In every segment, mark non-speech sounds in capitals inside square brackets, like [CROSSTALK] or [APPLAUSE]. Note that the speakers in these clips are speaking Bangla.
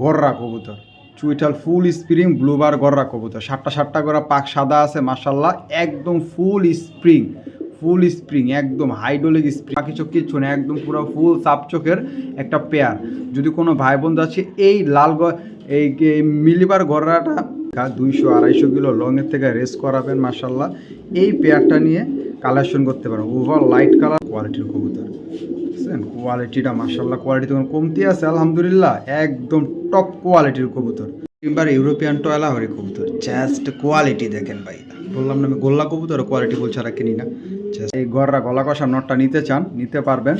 গররা কবুতর। চুইটাল ফুল স্প্রিং ব্লুবার গররা কবুতর। সাতটা সাতটা করে পাক সাদা আছে মাসাল্লাহ একদম ফুল স্প্রিং ফুল স্প্রিং একদম হাইড্রোলিক স্প্রিং বাকি চোখ কিচ্ছু না, একদম পুরো ফুল সাপ চোখের একটা পেয়ার যদি কোনো ভাই বোন আছে, এই লাল এই মিলিবার গররাটা দুইশো আড়াইশো কিলো লংয়ের থেকে রেস করাবেন মাসাল্লাহ এই পেয়ারটা নিয়ে কালেকশন করতে পারেন ওভার লাইট কালার কোয়ালিটির কবুতর। বুঝছেন কোয়ালিটিটা মার্শাল্লাহ কোয়ালিটি তোমার কমতি আছে, আলহামদুলিল্লাহ। একদম টপ কোয়ালিটির কবুতর। এবার ইউরোপিয়ান টয়লা হরি কবুতর জাস্ট কোয়ালিটি দেখেন ভাই। বললাম না আমি গোল্লা কবুতর কোয়ালিটি বলছে আর কিনি না এই গররা গলা কষা নটটা নিতে চান, নিতে পারবেন।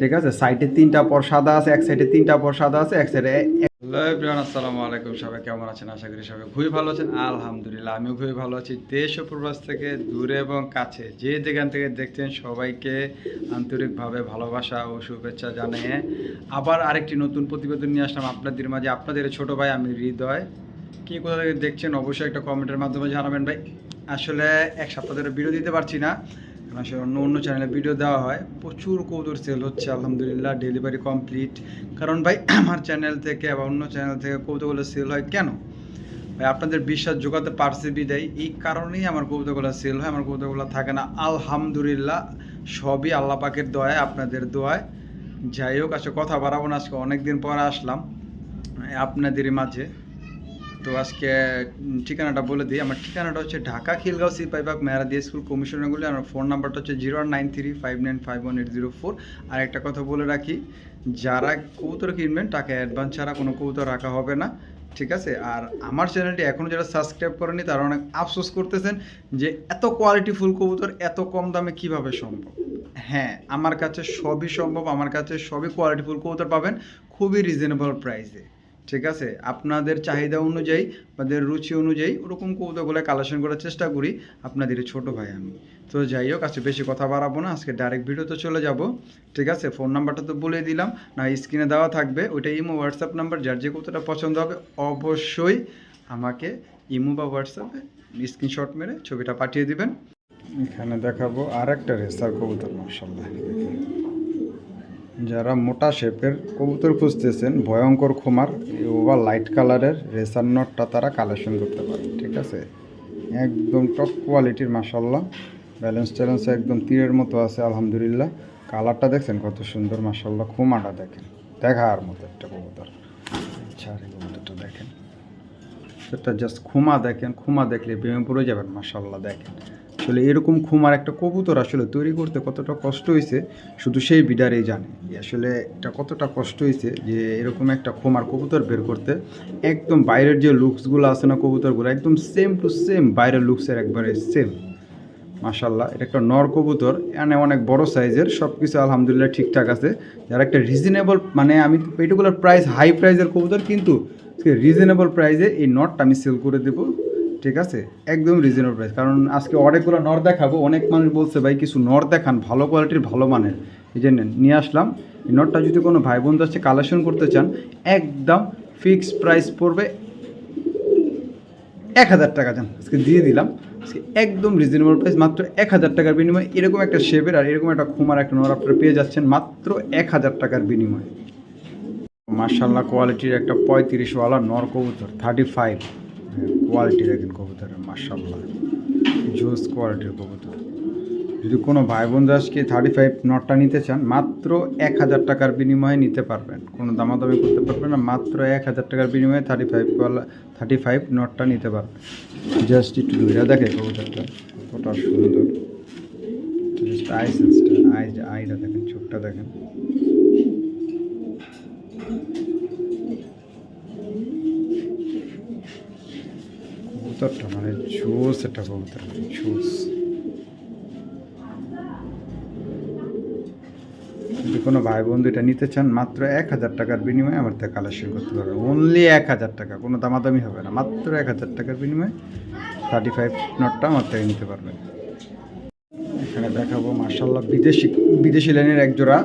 ঠিক আছে? সাইডে তিনটা পর সাদা আছে, এক সাইডে তিনটা পর সাদা আছে, এক সাইডে ভালোবাসা শুভেচ্ছা জানিয়ে আবার আরেকটি নতুন প্রতিবেদন নিয়ে আসলাম আপনাদের মাঝে। আপনাদের ছোট ভাই আমি হৃদয়। কি কোথা থেকে দেখছেন? অবশ্যই একটা কমেন্টের মাধ্যমে জানাবেন ভাই। আসলে এক সপ্তাহ ধরে ভিডিও দিতে পারছি না। আসলে অন্য অন্য চ্যানেলে ভিডিও দেওয়া হয়। প্রচুর কৌতুর সেল হচ্ছে, আলহামদুলিল্লাহ ডেলিভারি কমপ্লিট কারণ ভাই, [CLEARS THROAT] আমার চ্যানেল থেকে বা অন্য চ্যানেল থেকে কৌতুকগুলো সেল হয় কেন? ভাই, আপনাদের বিশ্বাস যোগাতে পারছি বিদায়। এই কারণেই আমার কৌতুকগুলো সেল হয়, আমার কৌতুকগুলো থাকে না। আলহামদুলিল্লাহ, সবই আল্লাহ পাকের দয়ায়, আপনাদের দোয়ায়। যাই হোক, আজকে কথা বাড়াবো না, আজকে অনেকদিন পরে আসলাম, আপনাদেরই মাঝে। তো আজকে ঠিকানাটা বলে দিই। আমার ঠিকানাটা হচ্ছে ঢাকা খিলগাঁও সিপাইবাগ মেয়ারাদি স্কুল কমিশনারগুলি আমার ফোন নাম্বারটা হচ্ছে zero nine three five nine five one eight zero four. আর একটা কথা বলে রাখি, যারা কবুতর কিনবেন টাকা অ্যাডভান্স ছাড়া কোনো কবুতর রাখা হবে না, ঠিক আছে? আর আমার চ্যানেলটি এখনও যারা সাবস্ক্রাইব করেনি, তারা অনেক আফসোস করতেছেন যে এত কোয়ালিটি ফুল কবুতর এত কম দামে কীভাবে সম্ভব? হ্যাঁ আমার কাছে সবই সম্ভব, আমার কাছে সবই কোয়ালিটি ফুল কবুতর পাবেন, খুবই রিজনেবল প্রাইসে ঠিক আছে? আপনাদের চাহিদা অনুযায়ী, আপনাদের রুচি অনুযায়ী ওরকম কৌতুকগুলো কালেকশন করার চেষ্টা করি আপনাদের ছোট ভাই আমি। তো যাই হোক, আজকে বেশি কথা বাড়াবো না, আজকে ডাইরেক্ট ভিডিওতে চলে যাব। ঠিক আছে? ফোন নাম্বারটা তো বলে দিলাম, না স্ক্রিনে দেওয়া থাকবে। ওইটা ইমো হোয়াটসঅ্যাপ নাম্বার যার যে কৌতুকটা পছন্দ হবে অবশ্যই আমাকে ইমো বা হোয়াটসঅ্যাপে স্ক্রিনশট মেরে ছবিটা পাঠিয়ে দিবেন। এখানে দেখাবো আর একটা রেসার কবুতর মাসাল্লাহ যারা মোটা শেপের কবুতর খুঁজতেছেন, ভয়ঙ্কর খোমার ওভার লাইট কালারের রেসার নটটা তারা কালেকশন করতে পারে, ঠিক আছে? একদম টপ কোয়ালিটির মাসাল্লাহ ব্যালেন্স ট্যালেন্স একদম তীরের মতো আছে, আলহামদুলিল্লাহ। কালারটা দেখছেন কত সুন্দর মাসাল্লাহ খোমাটা দেখেন, দেখার মতো একটা কবুতর। আচ্ছা আর কবুতরটা দেখেন। সেটা জাস্ট খুমা দেখেন, খুমা দেখলে প্রেমে পড়ে যাবেন মাসাল্লাহ দেখেন। আসলে এরকম খুমার একটা কবুতর আসলে তৈরি করতে কতটা কষ্ট হয়েছে শুধু সেই বিডারেই জানে। আসলে এটা কতটা কষ্ট হয়েছে যে এরকম একটা খুমার কবুতর বের করতে। একদম বাইরের যে লুকসগুলো আছে না কবুতরগুলো, একদম সেম টু সেম বাইরের লুকসের একবারে সেম মাশাল্লাহ এটা একটা নর কবুতর, এখানে অনেক বড় সাইজের সব কিছু আলহামদুলিল্লাহ ঠিকঠাক আছে। যারা একটা রিজনেবল মানে আমি এইটুকুলার প্রাইস হাই প্রাইজের কবুতর, কিন্তু রিজনেবল প্রাইসে এই নটটা আমি সেল করে দেবো। ঠিক আছে? একদম রিজনেবল প্রাইস কারণ আজকে অনেকগুলো নর দেখাবো। অনেক মানুষ বলছে, ভাই, কিছু নর দেখান, ভালো কোয়ালিটির ভালো মানের। এই জন্য নিয়ে আসলাম। এই নটটা যদি কোনো ভাই বন্ধু আসছে কালেকশন করতে চান, একদম ফিক্সড প্রাইস পড়বে এক হাজার টাকা যান আজকে দিয়ে দিলাম। আজকে একদম রিজনেবল প্রাইস মাত্র এক হাজার টাকার বিনিময়ে। এরকম একটা শেপের আর এরকম একটা খুমার একটা নর আপনারা পেয়ে যাচ্ছেন মাত্র এক হাজার টাকার বিনিময়ে। মার্শাল্লাহ কোয়ালিটির একটা পঁয়ত্রিশওয়ালা নর কবুতর থার্টি ফাইভ কোয়ালিটি দেখেন কবুতরের মার্শাল্লাহ জোস কোয়ালিটির কবুতর। যদি কোনো ভাই বন্ধু আজকে থার্টি ফাইভ নটটা নিতে চান, মাত্র এক হাজার টাকার বিনিময়ে নিতে পারবেন। কোনো দামাদামি করতে পারবেন না, মাত্র এক হাজার টাকার বিনিময়ে থার্টি ফাইভ থার্টি ফাইভ নটটা নিতে পারবেন। জাস্ট একটু দুইটা দেখে কবুতরটা, কতটা সুন্দর। জাস্ট আই সেন্সটা আই আইটা দেখেন, চোখটা দেখেন। কবুতরটা মানে জোস একটা কবুতর জোস। কোনো ভাই বন্ধু এটা নিতে চান, মাত্র এক হাজার টাকার বিনিময়ে আমার থেকে কালেকশন করতে পারবে অনলি এক হাজার টাকা, কোনো দামাদামি হবে না, মাত্র এক হাজার টাকার বিনিময়ে থার্টি ফাইভ নটটা আমার থেকে নিতে পারবেন। এখানে দেখাবো মার্শাল্লাহ বিদেশি বিদেশি লাইনের এক জোড়া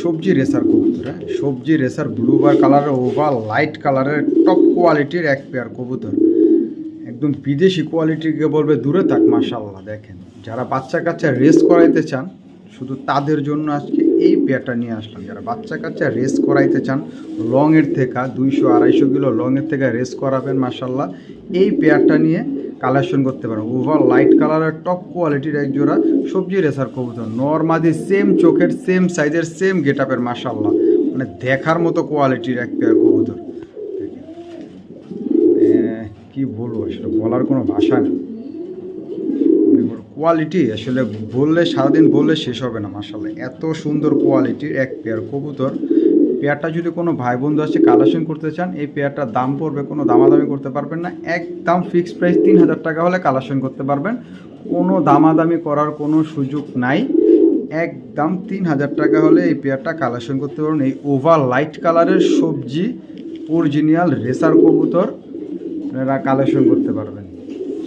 সবজি রেসার কবুতর হ্যাঁ? সবজি রেসার ব্লু বার কালারের, ওভার লাইট কালারের টপ কোয়ালিটির এক পেয়ার কবুতর। একদম বিদেশি কোয়ালিটিকে বলবে দূরে থাক মাশাল্লাহ দেখেন। যারা বাচ্চা কাচ্চা রেস করাইতে চান, শুধু তাদের জন্য আজকে এই পেয়ারটা নিয়ে আসলাম। যারা বাচ্চা কাচ্চা রেস করাইতে চান, লংয়ের থেকে দুইশো আড়াইশো কিলো লংয়ের থেকে রেস করাবেন মাসাল্লাহ এই পেয়ারটা নিয়ে কালেকশন করতে পারেন ওভার লাইট কালারের টপ কোয়ালিটির এক জোড়া সবজি রেসার কবুতর। নর্মাদি সেম চোখের সেম সাইজের সেম গেট আপের মাসাল্লাহ মানে দেখার মতো কোয়ালিটির এক পেয়ার কবুতর দেখেন। এ, কি বলব সেটা বলার কোনো ভাষা নেই। কোয়ালিটি আসলে বললে, সারাদিন বললে শেষ হবে না মাসাল্লাহ এত সুন্দর কোয়ালিটির এক পেয়ার কবুতর। পেয়ারটা যদি কোনো ভাই বন্ধু আসে কালেকশন করতে চান, এই পেয়ারটার দাম পড়বে, কোনো দামাদামি করতে পারবেন না। একদম ফিক্সড প্রাইস তিন হাজার টাকা হলে কালেকশন করতে পারবেন। কোনো দামাদামি করার কোনো সুযোগ নাই। একদম তিন হাজার টাকা হলে এই পেয়ারটা কালেকশন করতে পারবেন। এই ওভার লাইট কালারের সবজি অরিজিনাল রেসার কবুতর। আপনারা কালেকশন করতে পারবেন।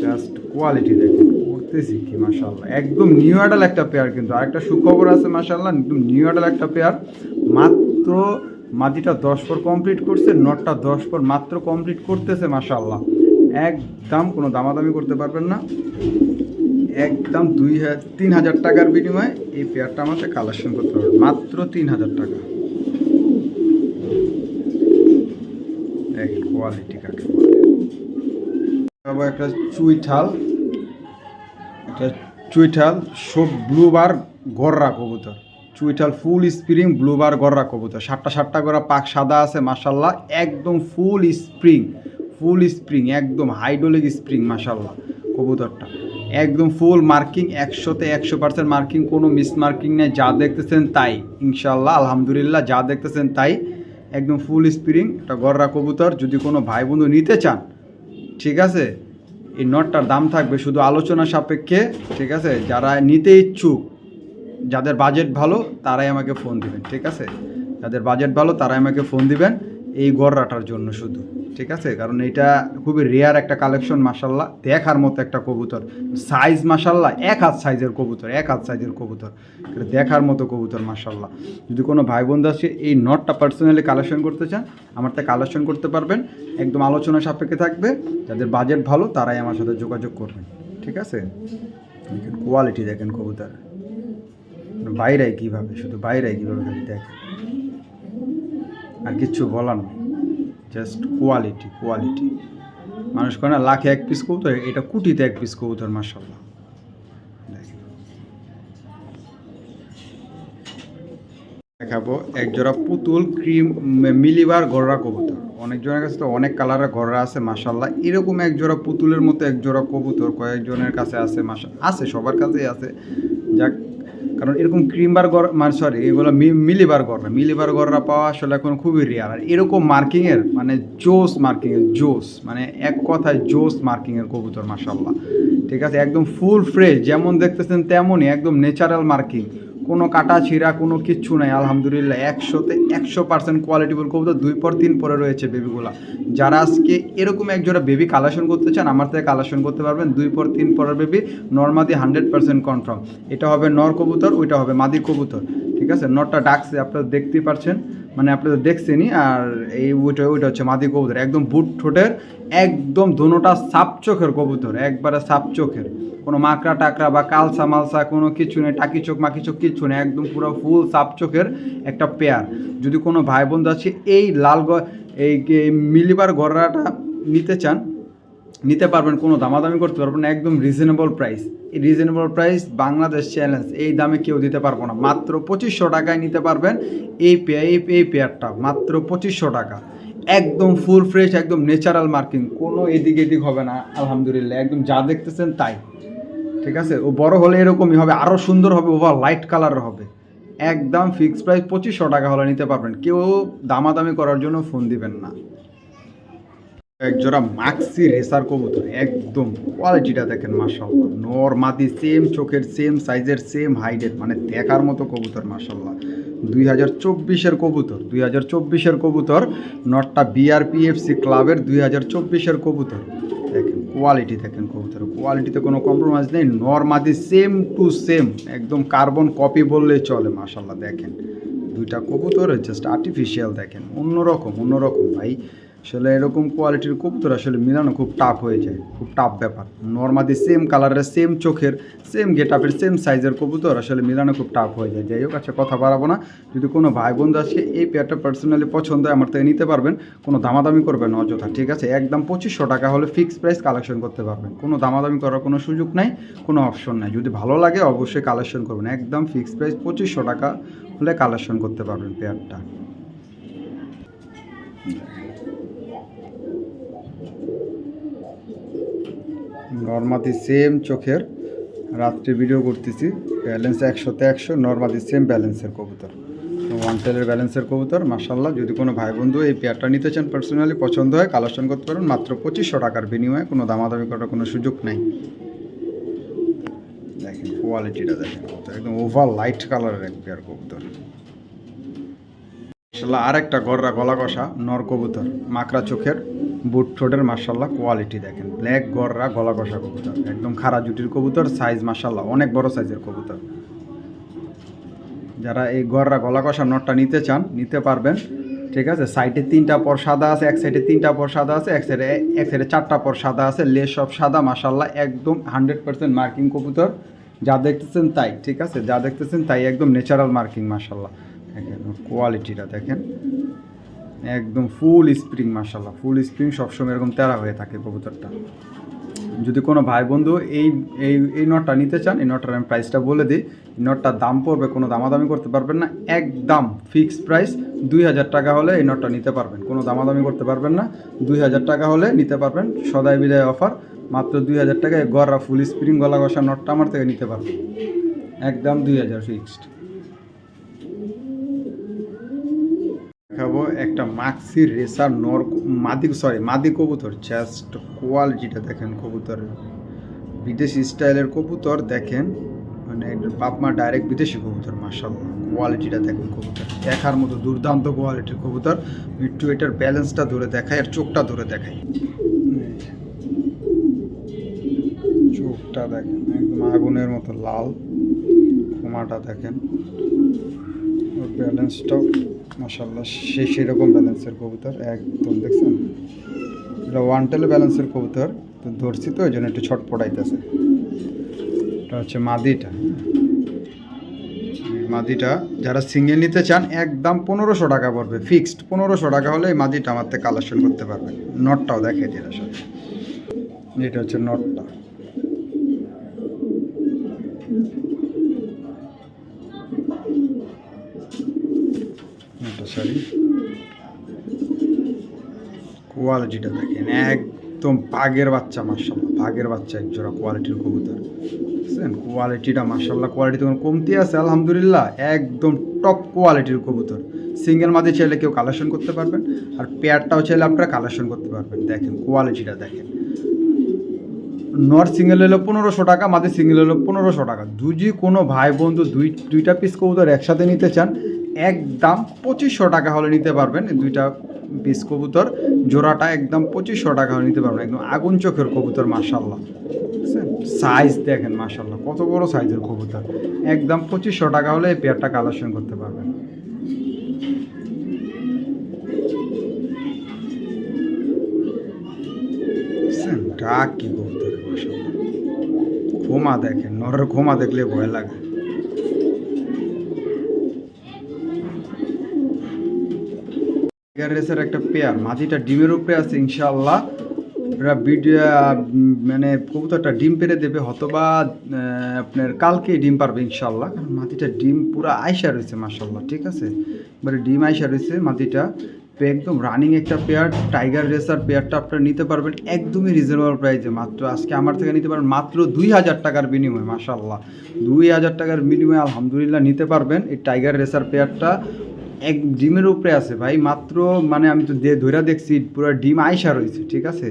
জাস্ট কোয়ালিটি দেখুন, করতেছি কি মাশাল্লাহ একদম নিউ অ্যাডাল একটা পেয়ার কিন্তু। আরেকটা সুখবর আছে মাশাল্লাহ একদম নিউ অ্যাডাল একটা পেয়ার মাত্র মাদিটা দশ পর কমপ্লিট করছে নটটা দশ পর মাত্র কমপ্লিট করতেছে মাশাল্লাহ একদম কোনো দামাদামি করতে পারবেন না। একদম দুই হাজার তিন হাজার টাকার বিনিময়ে এই পেয়ারটা আমাদের কালেকশন করতে পারবেন মাত্র তিন হাজার টাকা দেখেন কোয়ালিটি কাকে একটা চুইঠাল একটা চুইঠাল সব ব্লু বার গররা কবুতর। চুইঠাল ফুল স্প্রিং ব্লু বার গররা কবুতর। সাতটা সাতটা করে পাক সাদা আছে মাসাল্লাহ একদম ফুল স্প্রিং ফুল স্প্রিং একদম হাইড্রোলিক স্প্রিং মাসাল্লাহ কবুতরটা। একদম ফুল মার্কিং একশোতে একশো পার্সেন্ট মার্কিং কোনো মিস মার্কিং নেই, যা দেখতেছেন তাই, ইনশাল্লাহ, আলহামদুলিল্লাহ, যা দেখতেছেন তাই। একদম ফুল স্প্রিং একটা গররা কবুতর, যদি কোনো ভাই বন্ধু নিতে চান, ঠিক আছে? এই নটটার দাম থাকবে শুধু আলোচনা সাপেক্ষে, ঠিক আছে? যারা নিতে ইচ্ছুক, যাদের বাজেট ভালো, তারাই আমাকে ফোন দিবেন, ঠিক আছে? যাদের বাজেট ভালো, তারাই আমাকে ফোন দিবেন। এই গররাটার জন্য শুধু, ঠিক আছে? কারণ এটা খুবই রেয়ার একটা কালেকশন মাসাল্লাহ দেখার মতো একটা কবুতর। সাইজ মাসাল্লাহ এক হাত সাইজের কবুতর, এক হাত সাইজের কবুতর। দেখার মতো কবুতর মাসাল্লাহ যদি কোনো ভাই বন্ধু আসে এই নটটা পার্সোনালি কালেকশন করতে চান, আমার তা কালেকশন করতে পারবেন। একদম আলোচনা সাপেক্ষে থাকবে। যাদের বাজেট ভালো, তারাই আমার সাথে যোগাযোগ করবেন। ঠিক আছে? কোয়ালিটি দেখেন কবুতর। বাইরে কীভাবে? শুধু বাইরাই কীভাবে দেখেন। আর কিচ্ছু বলার নেই। জাস্ট কোয়ালিটি কোয়ালিটি মানুষ করে না, লাখে এক পিস কবুতর, এটা কুটিতে এক পিস কবুতর মাসাল্লাহ দেখাবো, এক জোড়া পুতুল, ক্রিম মিলিবার গররা কবুতর। অনেক জনের কাছে তো অনেক কালারের গররা আছে মাসাল্লাহ এরকম এক জোড়া পুতুলের মতো এক জোড়া কবুতর কয়েকজনের কাছে আছে মাসা আছে, সবার কাছেই আছে। যাক কারণ এরকম ক্রিমবার গড় মানে সরি এগুলো মিলিবার না মিলিবার গড়রা পাওয়া আসলে এখন খুবই রেয়ার আর এরকম মার্কিংয়ের মানে জোস মার্কিংয়ের জোস মানে এক কথায় জোস মার্কিংয়ের কবুতর মাসাল্লাহ ঠিক আছে? একদম ফুল ফ্রেশ যেমন দেখতেছেন তেমনই, একদম ন্যাচারাল মার্কিং কোনো কাটা, ছিঁড়া কোনো কিচ্ছু নাই, আলহামদুলিল্লাহ। একশোতে একশো পার্সেন্ট কোয়ালিটিফুল কবুতর, দুই পর তিন পরে রয়েছে বেবিগুলো যারা আজকে এরকম একজোড়া বেবি কালেকশন করতে চান, আমার থেকে কালেকশন করতে পারবেন। দুই পর তিন পরের বেবি নর্মাদি হান্ড্রেড পার্সেন্ট কনফার্ম এটা হবে নর কবুতর, ওইটা হবে মাদি কবুতর। ঠিক আছে? নরটা ডাকছে আপনারা দেখতেই পারছেন। মানে আপনি তো দেখছেনই, আর এই ওইটা ওইটা হচ্ছে মাদি কবুতর, একদম বুট ঠোঁটের, একদম দুটা সাপ চোখের কবুতর, একবারে সাপ চোখের। কোনো মাকড়া টাকরা বা কালসা মালসা কোনো কিছু নেই, টাকি চোখ, মাকি চোখ কিচ্ছু নেই, একদম পুরো ফুল সাপ চোখের একটা পেয়ার যদি কোনো ভাই বোন আছে এই লাল এই মিলিবার গড়াটা নিতে চান নিতে পারবেন, কোনো দামাদামি করতে পারবেন না, একদম রিজনেবল প্রাইস এই রিজনেবল প্রাইস বাংলাদেশ চ্যালেঞ্জ এই দামে কেউ দিতে পারব না। মাত্র পঁচিশশো টাকায় নিতে পারবেন এই পেয়ার এই পেয়ারটা মাত্র পঁচিশশো টাকা। একদম ফুল ফ্রেশ একদম ন্যাচারাল মার্কিং কোনো এদিক এদিক হবে না, আলহামদুলিল্লাহ। একদম যা দেখতেছেন তাই। ঠিক আছে? ও বড় হলে এরকমই হবে আরও সুন্দর হবে ওভার লাইট কালারের হবে। একদম ফিক্সড প্রাইস পঁচিশশো টাকা হলে নিতে পারবেন। কেউ দামাদামি করার জন্য ফোন দিবেন না। একজোড়া মাক্সি রেসার কবুতর, একদম কোয়ালিটিটা দেখেন মাসাল্লাহ নর মাদি সেম চোখের সেম সাইজের সেম হাইটের মানে দেখার মতো কবুতর মাসাল্লাহ দুই হাজার চব্বিশের কবুতর দুই হাজার চব্বিশের কবুতর, নটটা বিআরপিএফসি ক্লাবের দুই হাজার চব্বিশের কবুতর। দেখেন কোয়ালিটি দেখেন কবুতর কোয়ালিটিতে কোনো কম্প্রোমাইজ নেই, নর মাদি সেম টু সেম একদম কার্বন কপি বললেই চলে মাসাল্লাহ দেখেন। দুইটা কবুতর জাস্ট আর্টিফিশিয়াল দেখেন, অন্যরকম অন্যরকম ভাই। আসলে এরকম কোয়ালিটির কবুতর আসলে মিলানো খুব টাফ হয়ে যায়, খুব টাফ ব্যাপার। নর্মালি সেম কালারের সেম চোখের সেম গেট আপের সেম সাইজের কবুতর আসলে মিলানো খুব টাফ হয়ে যায়। যাই হোক আচ্ছা কথা বাড়াবো না। যদি কোনো ভাই বন্ধু আজকে এই পেয়ারটা পার্সোনালি পছন্দ হয়, আমার থেকে নিতে পারবেন। কোনো দামাদামি করবেন অযথা, ঠিক আছে? একদম পঁচিশশো টাকা হলে ফিক্সড প্রাইস কালেকশন করতে পারবেন। কোনো দামাদামি করার কোনো সুযোগ নাই, কোনো অপশন নাই। যদি ভালো লাগে, অবশ্যই কালেকশন করবেন। একদম ফিক্সড প্রাইস পঁচিশশো টাকা হলে কালেকশন করতে পারবেন পেয়ারটা নর্মাদি সেম চোখের রাত্রে ভিডিও করতেছি। ব্যালেন্স একশোতে একশো, নর্মাদি সেম ব্যালেন্সের কবুতর। ওয়ান টেলের ব্যালেন্সের কবুতর মার্শাল্লাহ যদি কোনো ভাই বন্ধু এই পেয়ারটা নিতে চান পার্সোনালি পছন্দ হয় কালেকশন করতে পারেন, মাত্র পঁচিশশো টাকার বিনিময়ে, কোনো দামাদামি করার কোনো সুযোগ নাই। দেখেন কোয়ালিটিটা দেখেন একদম ওভার লাইট কালারের এক পেয়ার কবুতর। মার্শাল্লাহ আর একটা গররা গলা কষা নর কবুতর, মাকড়া চোখের, বুট ঠোঁটের মার্শাল্লাহ কোয়ালিটি দেখেন। ব্ল্যাক গররা গলা কষা কবুতর, একদম খাড়া জুটির কবুতর সাইজ মার্শাল্লাহ অনেক বড় সাইজের কবুতর। যারা এই গররা গলা কষা নটটা নিতে চান, নিতে পারবেন, ঠিক আছে? সাইডে তিনটা পর সাদা আছে, এক সাইডে তিনটা পর সাদা আছে, এক সাইডে এক সাইডে চারটা পর সাদা আছে লেস সব সাদা মার্শাল্লাহ একদম হান্ড্রেড পার্সেন্ট মার্কিং কবুতর। যা দেখতেছেন তাই, ঠিক আছে? যা দেখতেছেন তাই একদম ন্যাচারাল মার্কিং মার্শাল্লাহ কোয়ালিটিটা দেখেন। একদম ফুল স্প্রিং মার্শাল্লাহ ফুল স্প্রিং সবসময় এরকম তেরা হয়ে থাকে কবুতরটা। যদি কোনো ভাই বন্ধু এই এই এই নটটা নিতে চান, এই নটটার আমি প্রাইসটা বলে দিই, এই নটটার দাম পড়বে, কোনো দামাদামি করতে পারবেন না, একদম ফিক্সড প্রাইস দুই হাজার টাকা হলে এই নটটা নিতে পারবেন। কোনো দামাদামি করতে পারবেন না, দুই হাজার টাকা হলে নিতে পারবেন, সদাই বিদায় অফার, মাত্র দুই হাজার টাকায় গররা ফুল স্প্রিং গলা ঘষা নটটা আমার থেকে নিতে পারবেন। একদম দুই হাজার ফিক্সড দেখাবো একটা মাক্সি রেসার নর মাদি সরি মাদি কবুতর জাস্ট কোয়ালিটিটা দেখেন কবুতরের। বিদেশি স্টাইলের কবুতর, দেখেন মানে বাপ মা ডাইরেক্ট বিদেশি কবুতর মার্শাল্লাহ কোয়ালিটিটা দেখেন কবুতর। দেখার মতো দুর্দান্ত কোয়ালিটির কবুতর। একটু এটার ব্যালেন্সটা ধরে দেখাই, আর চোখটা ধরে দেখাই। চোখটা দেখেন, একদম আগুনের মতো লাল। ক্ষমাটা দেখেন। ব্যালেন্সটাও মাসাল্লাহ সে সেরকম ব্যালেন্সের কবুতর, একদম দেখছেন? এটা ওয়ান টেল ব্যালেন্সের কবুতর, তো ধরছি তো ওই জন্য একটু ছটপটাইতেছে এটা হচ্ছে মাদিটা মাদিটা, যারা সিঙ্গেল নিতে চান, একদম পনেরোশো টাকা পড়বে ফিক্সড পনেরোশো টাকা হলে এই মাদিটা আমার থেকে কালেকশন করতে পারবেন। নটটাও দেখে দিন সাথে এটা হচ্ছে নটটা এটা সরি কোয়ালিটিটা দেখেন, একদম বাঘের বাচ্চা মার্শাল্লাহ বাঘের বাচ্চা, এক জোড়া কোয়ালিটির কবুতর। বুঝছেন? কোয়ালিটিটা মার্শাল্লাহ কোয়ালিটি তোমার কমতি আছে? আলহামদুলিল্লাহ, একদম টপ কোয়ালিটির কবুতর। সিঙ্গেল মাঝে চাইলে কেউ কালেকশন করতে পারবেন, আর পেয়ারটাও চাইলে আপনারা কালেকশন করতে পারবেন। দেখেন কোয়ালিটিটা দেখেন। নর সিঙ্গেল হলো পনেরোশো টাকা, মাঝে সিঙ্গেল হলো পনেরোশো টাকা। যদি কোনো ভাই বন্ধু, দুই, দুইটা পিস কবুতর একসাথে নিতে চান, একদম পঁচিশশো টাকা হলে নিতে পারবেন। দুইটা পিস কবুতর জোড়াটা একদম পঁচিশশো টাকা নিতে পারবেন, একদম আগুন চোখের কবুতর মার্শাল্লাহ সাইজ দেখেন মার্শাল্লাহ কত বড় সাইজের কবুতর। একদম পঁচিশশো টাকা হলে এই পেয়ারটা কালেকশন করতে পারবেন। ডাক কি কবুতর মার্শাল্লাহ ঘোমা দেখেন নরের ঘোমা দেখলে ভয় লাগে। টাইগার রেসের একটা পেয়ার মাটিটা ডিমের উপরে আছে, ইনশাআল্লাহ। এরা ভিডিও মানে কবুতরটা ডিম পেরে দেবে হতবা আপনার কালকেই ডিম পারবে ইনশাল্লাহ কারণ মাটিটা ডিম পুরো আয়সা রয়েছে মাসাল্লাহ ঠিক আছে? এবারে ডিম আয়সা রয়েছে মাটিটা। একদম রানিং একটা পেয়ার টাইগার রেসার পেয়ারটা আপনারা নিতে পারবেন একদমই রিজনেবল প্রাইসে মাত্র আজকে আমার থেকে নিতে পারবেন মাত্র দুই হাজার টাকার বিনিময়ে মাসাল্লাহ দুই হাজার টাকার বিনিময়ে আলহামদুলিল্লাহ নিতে পারবেন এই টাইগার রেসার পেয়ারটা এক ডিমের উপরে আছে ভাই, মাত্র মানে আমি তো ধইরা দেখছি, পুরো ডিম আইসা রয়েছে ঠিক আছে?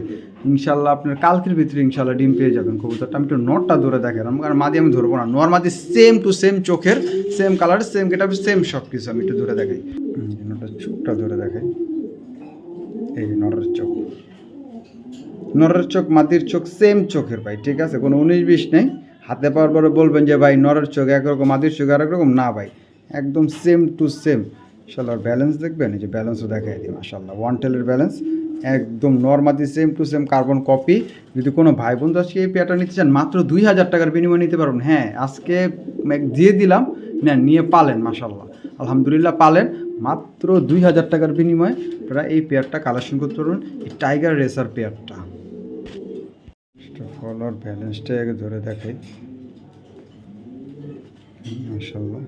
ইনশাল্লাহ আপনার কালকের ভিতরে ইনশাল্লাহ ডিম পেয়ে যাবেন, কবুতরটা। আমি একটু নটটা ধরে দেখালাম কারণ মাদি আমি ধরবো না। নর মাদি সেম টু সেম চোখের same colour same get same সব কিছু আমি একটু ধরে দেখাই। নটটা চোখটা ধরে দেখাই। এই যে নরের চোখ। নরের চোখ মাটির চোখ সেম চোখের ভাই, ঠিক আছে? কোনো উনিশ বিশ নেই। হাতে পাওয়ার পরে বলবেন যে, ভাই, নরের চোখ একরকম মাটির চোখ আরেক রকম? না ভাই, একদম সেম টু সেম ইনশাল্লাহ ব্যালেন্স দেখবেন? এই যে ব্যালেন্সও দেখাই দিই মাসাল্লাহ ওয়ান টেলের ব্যালেন্স একদম নর্মাদি same to same carbon copy যদি কোনো ভাই বন্ধু আজকে এই পেয়ারটা নিতে চান, মাত্র দুই হাজার টাকার বিনিময়ে নিতে পারবেন। হ্যাঁ আজকে দিয়ে দিলাম না নিয়ে পালেন মাসাল্লাহ আলহামদুলিল্লাহ পালেন। মাত্র দুই হাজার টাকার বিনিময়ে আপনারা এই পেয়ারটা কালেকশন করতে পারবেন, এই টাইগার রেসার পেয়ারটা ফলোর ব্যালেন্সটা ধরে দেখাই। মাসাল্লাহ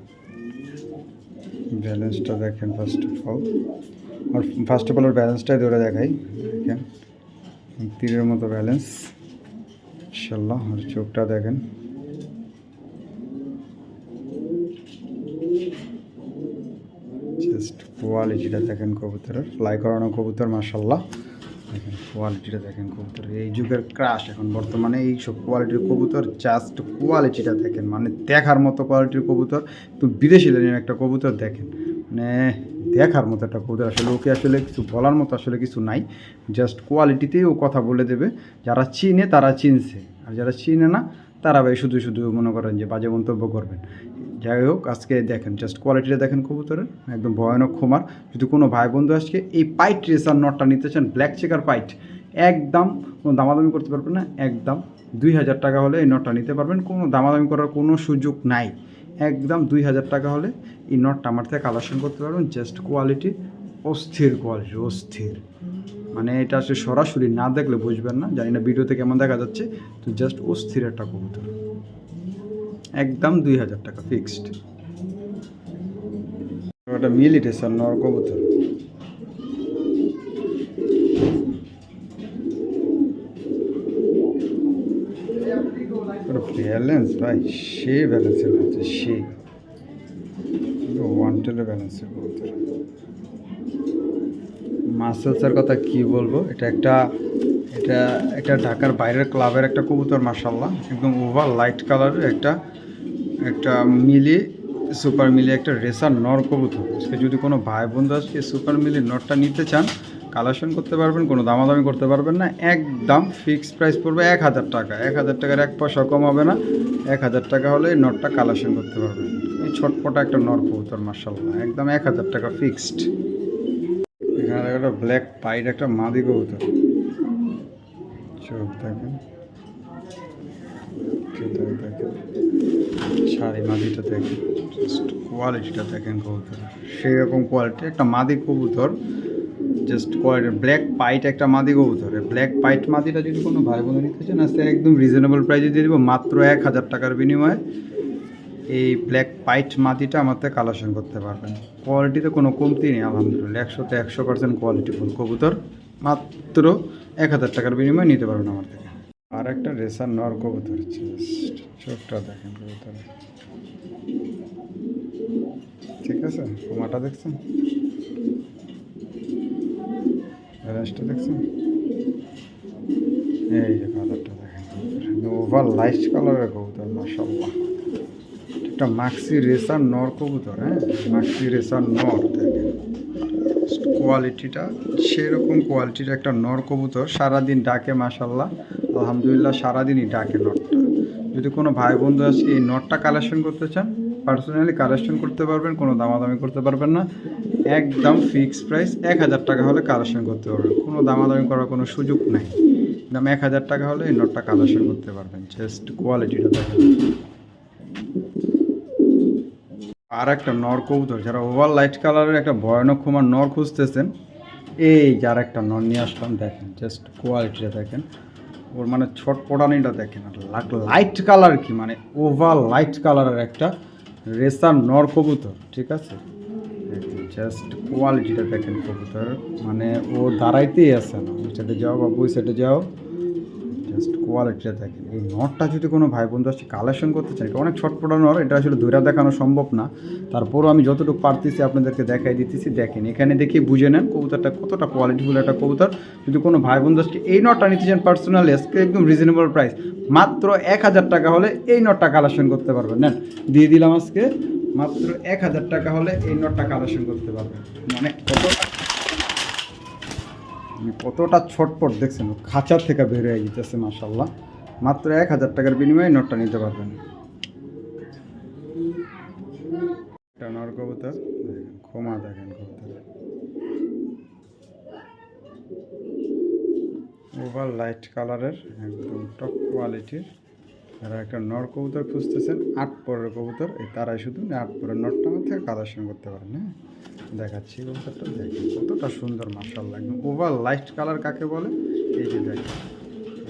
ব্যালেন্সটা দেখেন ফার্স্ট অফ অল আর ফার্স্ট অফ অল ওর ব্যালেন্সটাই ধরে দেখাই। দেখেন, তীরের মতো ব্যালেন্স। ইনশাল্লাহ আর চোখটা দেখেন। জাস্ট কোয়ালিটিটা দেখেন কবুতরের। ফ্লাই করানো কবুতর মাসাল্লাহ দেখেন কোয়ালিটিটা দেখেন কবুতর। এই যুগের ক্রাশ এখন বর্তমানে এই সব কোয়ালিটির কবুতর জাস্ট কোয়ালিটিটা দেখেন। মানে দেখার মতো কোয়ালিটির কবুতর। তো বিদেশি একটা কবুতর দেখেন। মানে দেখার মতো একটা কবুতর। আসলে ওকে আসলে কিছু বলার মতো আসলে কিছু নাই। জাস্ট কোয়ালিটিতেই ও কথা বলে দেবে। যারা চিনে তারা চিনছে। আর যারা চিনে না, তারা ভাই শুধু শুধু মনে করেন যে বাজে মন্তব্য করবেন। যাই হোক, আজকে দেখেন জাস্ট কোয়ালিটিটা দেখেন কবুতরের, একদম ভয়ানক ক্ষমার যদি কোনো ভাই বন্ধু আজকে এই পাইট রেসার নটটা নিতে চান ব্ল্যাক চেকার পাইট একদম কোনো দামাদামি করতে পারবেন না, একদম দুই হাজার টাকা হলে এই নটটা নিতে পারবেন, কোনো দামাদামি করার কোনো সুযোগ নাই। একদম দুই হাজার টাকা হলে এই নটটা আমার থেকে কালেকশন করতে পারবেন জাস্ট কোয়ালিটি অস্থির কোয়ালিটি অস্থির। মানে এটা আসলে সরাসরি না দেখলে বুঝবেন না, জানি না ভিডিওতে কেমন দেখা যাচ্ছে, তো জাস্ট অস্থির একটা কবুতর। একদম দুই হাজার টাকা ফিক্সড ওটা মিলিটে স্যার নর কবুতর। ব্যালেন্স ভাই, সে ব্যালেন্সের মধ্যে সে। ওয়ান টেলের ব্যালেন্সের কবুতর। মাসেলসের কথা কি বলব? এটা একটা এটা একটা ঢাকার বাইরের ক্লাবের একটা কবুতর মাসাল্লাহ একদম ওভার লাইট কালারের একটা একটা মিলি, সুপার মিলি একটা রেসার নর কবুতর। আজকে যদি কোনো ভাই বন্ধু আজকে সুপার মিলি নরটা নিতে চান, কালেকশন করতে পারবেন, কোনো দামাদামি করতে পারবেন না, একদম ফিক্সড প্রাইস পড়বে এক হাজার টাকা। এক হাজার টাকার এক পয়সা কম হবে না, এক হাজার টাকা হলে এই নটটা কালেকশন করতে পারবেন। এই ছটপটা একটা নর কবুতর মার্শাল্লাহ একদম এক হাজার টাকা ফিক্সড। এখানে একটা ব্ল্যাক পাইট একটা মাদি কবুতর। চোখ দেখেন। দেখেন শাড়ি মাদিটা দেখেন জাস্ট কোয়ালিটিটা দেখেন কবুতর। সেই রকম কোয়ালিটি একটা মাদি কবুতর জাস্ট কোয়ালিটি ব্ল্যাক পাইট একটা মাদি কবুতর। ব্ল্যাক পাইট মাদিটা যদি কোনো ভাই বোন নিতে চান আজকে একদম রিজনেবল প্রাইসে দিয়ে দেবো, মাত্র এক হাজার টাকার বিনিময়ে এই ব্ল্যাক পাইট মাটিটা থেকে কালেকশন করতে পারবেন। কোয়ালিটিতে কোনো কমতি নেই, আলহামদুলিল্লাহ। একশোতে একশো পার্সেন্ট কোয়ালিটি ফুল কবুতর, মাত্র এক হাজার টাকার বিনিময়ে নিতে পারবেন আমার আর একটা রেসার নর কবুতর চোখটা দেখেন কবুতর ঠিক আছে? কমাটা দেখছেন? ব্যালেন্সটা দেখছেন? এই যে কালারটা দেখেন ওভার লাইট কালারের কবুতর মাসাল্লাহ একটা মাক্সি রেসার নর কবুতর হ্যাঁ? মাক্সি রেসার নর দেখেন। কোয়ালিটিটা সেরকম কোয়ালিটির একটা নর কবুতর, সারাদিন ডাকে মাসাল্লাহ আলহামদুলিল্লাহ সারাদিনই ডাকে নটটা যদি কোনো ভাই বন্ধু আজকে এই নটটা কালেকশন করতে চান পার্সোনালি কালেকশন করতে পারবেন, কোনো দামাদামি করতে পারবেন না। একদম ফিক্স প্রাইস এক হাজার টাকা হলে কালেকশন করতে পারবেন। কোনো দামাদামি করার কোনো সুযোগ নাই। দাম এক হাজার টাকা হলে এই নটটা কালেকশন করতে পারবেন। জাস্ট কোয়ালিটিটা আর একটা নর কবুতর, যারা ওভার লাইট কালারের একটা ভয়ানক ক্ষমার নর খুঁজতেছেন, এই যার একটা নর নিয়ে আসলাম, দেখেন জাস্ট কোয়ালিটিটা দেখেন। ওর মানে ছট পড়ানিটা দেখেন লাইট কালার কি মানে ওভার লাইট কালারের একটা রেসার নর কবুতর, ঠিক আছে? জাস্ট কোয়ালিটিটা দেখেন কবুতর মানে ও দাঁড়াইতেই আসে না। ওই সাইডে যাও বা ওই সাইডে যাও। কোয়ালিটিটা দেখেন এই নটটা যদি কোনো ভাই বন্ধু আসছে কালেকশন করতে চান অনেক ছটপটা নর এটা আসলে দূরা দেখানো সম্ভব না। তারপরও আমি যতটুকু পারতেছি আপনাদেরকে দেখাই দিতেছি, দেখেন। এখানে দেখে বুঝে নেন কবুতরটা কতটা কোয়ালিটিফুল একটা কবুতর। যদি কোনো ভাই বন্ধু আজকে এই নটটা নিতে চান পার্সোনালি আজকে একদম রিজনেবল প্রাইস মাত্র এক হাজার টাকা হলে এই নটটা কালেকশন করতে পারবেন। নেন, দিয়ে দিলাম আজকে। মাত্র এক হাজার টাকা হলে এই নটটা কালেকশন করতে পারবেন। মানে কত কতটা ছটপট দেখছেন খাঁচার থেকে বের হয়ে যেতেছে মাসাল্লাহ মাত্র এক হাজার টাকার বিনিময়ে নোটটা নিতে পারবেন। এটা নর ক্ষমা দেখেন কবুতর। ওভার লাইট কালারের একদম টপ কোয়ালিটির যারা একটা নর কবুতর খুঁজতেছেন, আট পরের কবুতর, এই তারাই শুধু, আট পরের নটটা আমার থেকে কালেকশন করতে পারেন হ্যাঁ। দেখাচ্ছি কবুতরটা দেখি কতটা সুন্দর মার্শাল্লাহ ওভার লাইট কালার কাকে বলে? এই যে দেখেন,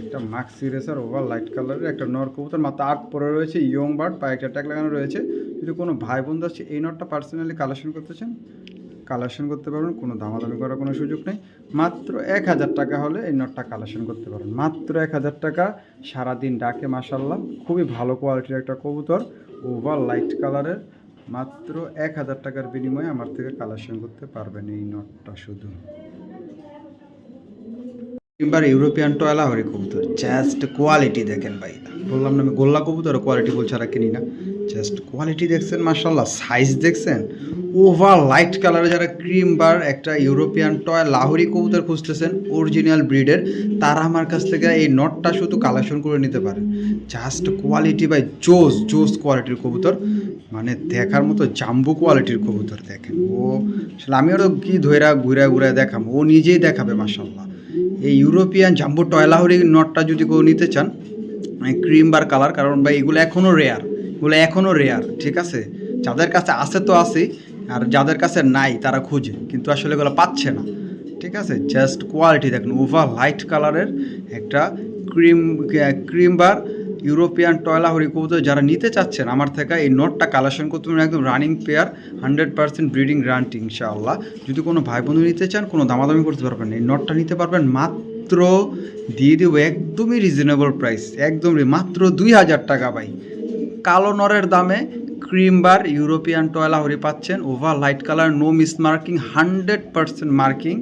একটা মাক্সি রেসার ওভার লাইট কালারের একটা নর কবুতর, মাত্র আট পরে রয়েছে ইয়ং বার্ড পায়ে একটা ট্যাগ লাগানো রয়েছে। যদি কোনো ভাই বন্ধু আছে এই নটটা পার্সোনালি কালেকশন করতে চান কালেকশন করতে পারবেন, কোনো দামাদামি করার কোনো সুযোগ নেই। মাত্র এক হাজার টাকা হলে এই নটটা কালেকশন করতে পারেন মাত্র এক হাজার টাকা, সারাদিন ডাকে মাসাল্লাহ খুবই ভালো কোয়ালিটির একটা কবুতর ওভার লাইট কালারের মাত্র এক হাজার টাকার বিনিময়ে আমার থেকে কালেকশন করতে পারবেন এই নটটা শুধু। এবার ইউরোপিয়ান টয়লা হরি কবুতর জাস্ট কোয়ালিটি দেখেন ভাই। বললাম না আমি গোল্লা কবুতর কোয়ালিটি বলছে আর কিনি না। জাস্ট কোয়ালিটি দেখছেন মার্শাল্লাহ সাইজ দেখছেন ওভার লাইট কালারে যারা ক্রিম বার একটা ইউরোপিয়ান টয় লাহোরি কবুতর খুঁজতেছেন অরিজিনাল ব্রিডের তারা আমার কাছ থেকে এই নটটা শুধু কালেকশন করে নিতে পারেন। জাস্ট কোয়ালিটি বাই জোস জোস কোয়ালিটির কবুতর মানে দেখার মতো জাম্বু কোয়ালিটির কবুতর দেখেন। ও, আসলে আমি ওটা কি ধৈরা ঘুরে ঘুরে দেখাম, ও নিজেই দেখাবে মার্শাল্লাহ এই ইউরোপিয়ান জাম্বু টয় টয়লাহরি নটটা যদি কেউ নিতে চান ক্রিম বার কালার কারণ ভাই এগুলো এখনও রেয়ার এগুলো এখনও রেয়ার ঠিক আছে? যাদের কাছে আছে তো আছে, আর যাদের কাছে নাই তারা খুঁজে, কিন্তু আসলে এগুলো পাচ্ছে না, ঠিক আছে? জাস্ট কোয়ালিটি দেখুন ওভার লাইট কালারের একটা ক্রিম ক্রিম বার ইউরোপিয়ান টয়লা হরি কবুতর যারা নিতে চাচ্ছেন, আমার থেকে এই নোটটা কালেকশন করতে পারেন একদম running pair hundred percent breeding guarantee ইনশাআল্লাহ। যদি কোনো ভাই বন্ধু নিতে চান, কোনো দামাদামি করতে পারবেন এই নোটটা নিতে পারবেন মাত্র দিয়ে দেবো একদমই রিজনেবল প্রাইস একদম মাত্র দুই হাজার টাকা ভাই। কালো নরের দামে ক্রিম বার ইউরোপিয়ান টয়লা হরি পাচ্ছেন। Over light colour no miss marking hundred percent marking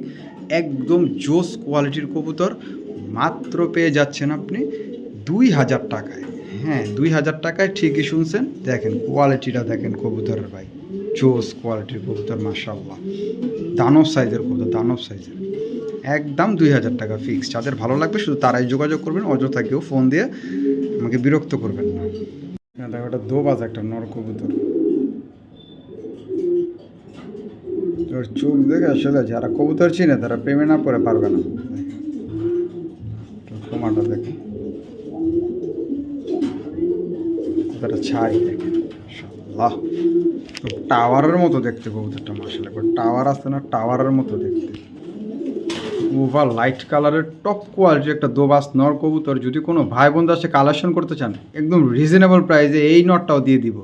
একদম জোস কোয়ালিটির কবুতর। মাত্র পেয়ে যাচ্ছেন আপনি দুই হাজার টাকায়। হ্যাঁ দুই হাজার টাকায় ঠিকই শুনছেন। দেখেন, কোয়ালিটিটা দেখেন কবুতরের ভাই। জোস কোয়ালিটির কবুতর মাসাল্লাহ দানব সাইজের কবুতর, দানব সাইজের একদম দুই হাজার টাকা ফিক্স যাদের ভালো লাগবে শুধু তারাই যোগাযোগ করবেন, অযথা কেউ ফোন দিয়ে আমাকে বিরক্ত করবেন না। হ্যাঁ দেখো ওটা দোবাজ একটা নর কবুতর। ওর চোখ দেখে আসলে যারা কবুতর চিনে, তারা প্রেমে না পড়ে পারবে না। ক্ষমাটা দেখে। কতটা ছাই দেখে। মাশাআল্লাহ। তো টাওয়ারের মতো দেখতে কবুতরটা মাসালে টাওয়ার আছে না, টাওয়ারের মতো দেখতে। ওভার লাইট কালারের টপ কোয়ালিটির একটা দোবাস নর কবুতর যদি কোনো ভাই বন্ধু আসে কালেকশন করতে চান, একদম রিজনেবল প্রাইসে এই নটটাও দিয়ে দিব।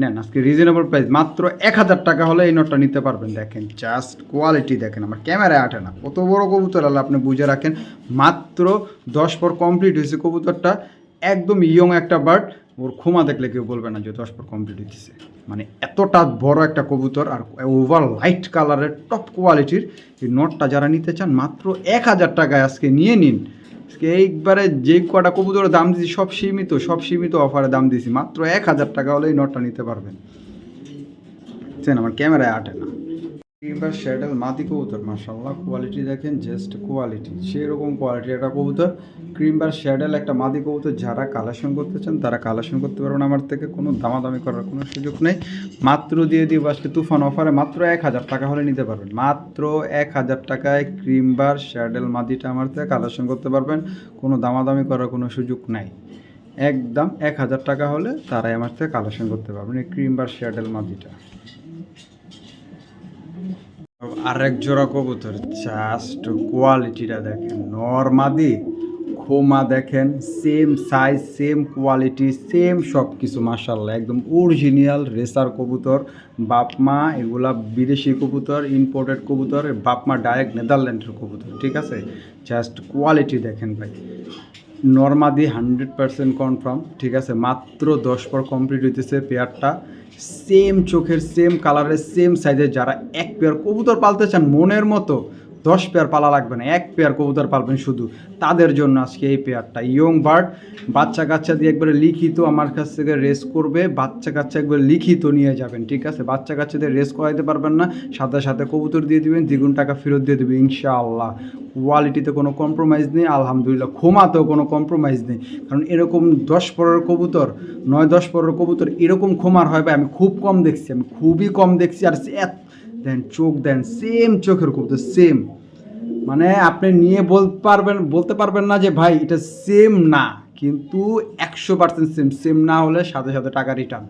নেন, আজকে রিজনেবল প্রাইস মাত্র এক হাজার টাকা হলে এই নটটা নিতে পারবেন। দেখেন জাস্ট কোয়ালিটি দেখেন, আমার ক্যামেরায় আটে না। কত বড় কবুতর হলে আপনি বুঝে রাখেন। মাত্র দশ পর কমপ্লিট হয়েছে কবুতরটা। একদম ইয়ং একটা বার্ড ওর ক্ষমা দেখলে কেউ বলবে না যে দশ পর কমপ্লিট হয়েছে মানে এতটা বড় একটা কবুতর আর ওভার লাইট কালারের টপ কোয়ালিটির এই নটটা যারা নিতে চান, মাত্র এক হাজার টাকায় আজকে নিয়ে নিন। আজকে এইবারে যে কটা কবুতরের দাম দিয়েছি সব সীমিত সব সীমিত অফারে দাম দিয়েছি মাত্র এক হাজার টাকা হলে এই নটটা নিতে পারবেন। বুঝছেন আমার ক্যামেরায় আটে না। কিংবা শ্যাডেল মাদি কবুতর মাসাল্লাহ কোয়ালিটি দেখেন জাস্ট কোয়ালিটি সেরকম কোয়ালিটি একটা কবুতর। ক্রিমবার শ্যাডেল একটা মাদি কবুতর, যারা কালেকশন করতে চান, তারা কালেকশন করতে পারবেন আমার থেকে, কোনো দামাদামি করার কোনো সুযোগ নেই। মাত্র দিয়ে দিব আজকে তুফান অফারে, মাত্র এক হাজার টাকা হলে নিতে পারবেন। মাত্র এক হাজার টাকায় ক্রিমবার শ্যাডেল মাদিটা আমার থেকে কালেকশন করতে পারবেন, কোনো দামাদামি করার কোনো সুযোগ নাই। একদম এক হাজার টাকা হলে তারাই আমার থেকে কালেকশন করতে পারবেন এই ক্রিমবার শ্যাডেল মাদিটা। আরেক জোড়া কবুতর জাস্ট কোয়ালিটিটা দেখেন, নর্মাদি খোমা দেখেন same size same quality same সব কিছু মাসাল্লাহ একদম অরিজিনাল রেসার কবুতর, বাপমা, এগুলা বিদেশি কবুতর ইম্পোর্টেড কবুতর, বাপমা ডাইরেক্ট নেদারল্যান্ডের কবুতর, ঠিক আছে? জাস্ট কোয়ালিটি দেখেন ভাই। নর্মাদি হান্ড্রেড পার্সেন্ট কনফার্ম, ঠিক আছে? মাত্র দশ পর কমপ্লিট হইতেছে পেয়ারটা। সেম চোখের, সেম কালারের, সেম সাইজের যারা এক পেয়ার কবুতর পালতে চান, মনের মতো দশ পেয়ার পালা লাগবে না, এক পেয়ার কবুতর পালবেন শুধু। তাদের জন্য আজকে এই পেয়ারটা ইয়ং বার্ড, বাচ্চা কাচ্চা দিয়ে একবারে লিখিত আমার কাছ থেকে রেস করবে, বাচ্চা কাচ্চা একবার লিখিত নিয়ে যাবেন, ঠিক আছে? বাচ্চা কাচ্চাদের রেস করাইতে পারবেন না, সাথে সাথে কবুতর দিয়ে দিবেন, দ্বিগুণ টাকা ফেরত দিয়ে দেবে, ইনশাআল্লাহ। কোয়ালিটিতে কোনো কম্প্রোমাইজ নেই, আলহামদুলিল্লাহ। ক্ষমাতেও কোনো কম্প্রোমাইজ নেই। কারণ এরকম দশ পনেরো কবুতর, নয় দশ পনেরো কবুতর এরকম ক্ষমার হয় ভাই, আমি খুব কম দেখছি, আমি খুবই কম দেখছি, আর এত দেন চোখ দেন সেম চোখের কবুতর সেম মানে আপনি নিয়ে বলতে পারবেন বলতে পারবেন না যে, ভাই, এটা সেম না। কিন্তু একশো পার্সেন্ট সেম সেম না হলে সাথে সাথে টাকা রিটার্ন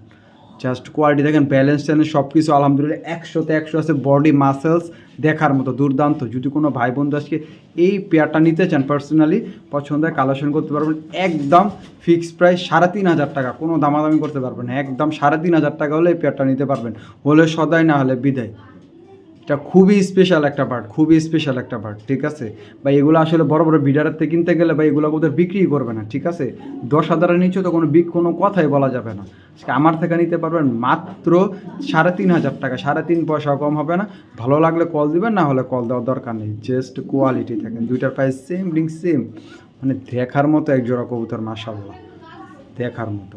জাস্ট কোয়ালিটি দেখেন ব্যালেন্স ট্যালেন্স সব কিছু আলহামদুলিল্লাহ একশোতে একশো আছে বডি মাসেলস দেখার মতো, দুর্দান্ত। যদি কোনো ভাই বন্ধু আজকে এই পেয়ারটা নিতে চান পার্সোনালি পছন্দ হয় কালেকশন করতে পারবেন, একদম ফিক্সড প্রাইস সাড়ে তিন হাজার টাকা। কোনো দামাদামি করতে পারবেন একদম সাড়ে তিন হাজার টাকা হলে এই পেয়ারটা নিতে পারবেন। হলে সদাই না হলে বিদায়। এটা খুবই স্পেশাল একটা পার্ট খুবই স্পেশাল একটা পার্ট ঠিক আছে? বা এগুলো আসলে বড় বড় বিডারের থেকে কিনতে গেলে বা এগুলো ওদের বিক্রি করবে না, ঠিক আছে? দশ হাজারের নিচে তো কোনো বিক, কোনো কথাই বলা যাবে না। আমার থেকে নিতে পারবেন মাত্র সাড়ে তিন হাজার টাকা, সাড়ে তিন পয়সা কম হবে না। ভালো লাগলে কল দিবেন, না হলে কল দেওয়ার দরকার নেই জাস্ট কোয়ালিটি থাকেন দুইটার প্রাইস সেম ডিং সেম মানে দেখার মতো এক জোড়া কবুতর মাসাল্লাহ দেখার মতো।